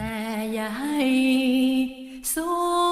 แต่อย่าให้สู้